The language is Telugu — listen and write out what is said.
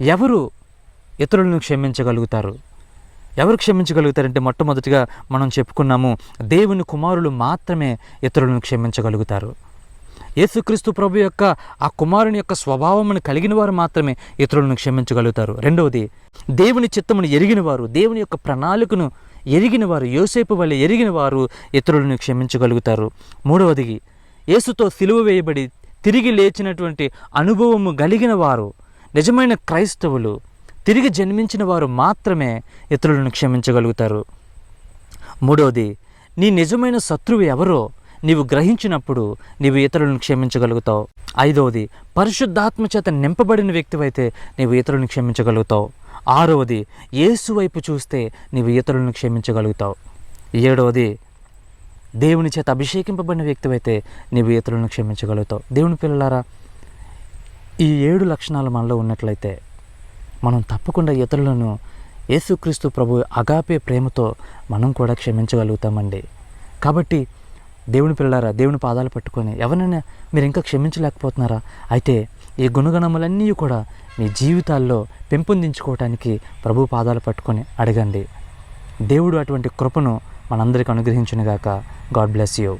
ఎవరు ఇతరులను క్షమించగలుగుతారు? ఎవరు క్షమించగలుగుతారంటే మొట్టమొదటిగా మనం చెప్పుకున్నాము దేవుని కుమారులు మాత్రమే ఇతరులను క్షమించగలుగుతారు. యేసుక్రీస్తు ప్రభు యొక్క ఆ కుమారుని యొక్క స్వభావమును కలిగిన వారు మాత్రమే ఇతరులను క్షమించగలుగుతారు. రెండవది దేవుని చిత్తమును ఎరిగిన వారు దేవుని యొక్క ప్రణాళికను ఎరిగిన వారు యోసేపు వల్ల ఎరిగిన వారు ఇతరులను క్షమించగలుగుతారు. మూడవది యేసుతో సిలువ వేయబడి తిరిగి లేచినటువంటి అనుభవము కలిగిన వారు నిజమైన క్రైస్తవులు తిరిగి జన్మించిన వారు మాత్రమే ఇతరులను క్షమించగలుగుతారు. మూడవది నీ నిజమైన శత్రువు ఎవరో నీవు గ్రహించినప్పుడు నీవు ఇతరులను క్షమించగలుగుతావు. ఐదవది పరిశుద్ధాత్మ చేత నింపబడిన వ్యక్తివైతే నీవు ఇతరులను క్షమించగలుగుతావు. ఆరవది యేసు వైపు చూస్తే నీవు ఇతరులను క్షమించగలుగుతావు. ఏడవది దేవుని చేత అభిషేకింపబడిన వ్యక్తివైతే నీవు ఇతరులను క్షమించగలుగుతావు. దేవుని పిల్లలారా ఈ ఏడు లక్షణాలు మనలో ఉన్నట్లయితే మనం తప్పకుండా ఇతరులను యేసుక్రీస్తు ప్రభు అగాపే ప్రేమతో మనం కూడా క్షమించగలుగుతామండి. కాబట్టి దేవుని పిల్లలారా దేవుని పాదాలు పట్టుకొని ఎవరైనా మీరు ఇంకా క్షమించలేకపోతున్నారా? అయితే ఈ గుణగణములన్నీ కూడా మీ జీవితాల్లో పెంపొందించుకోవటానికి ప్రభు పాదాలు పట్టుకొని అడగండి. దేవుడు అటువంటి కృపను మనందరికి అనుగ్రహించునుగాక. God bless you.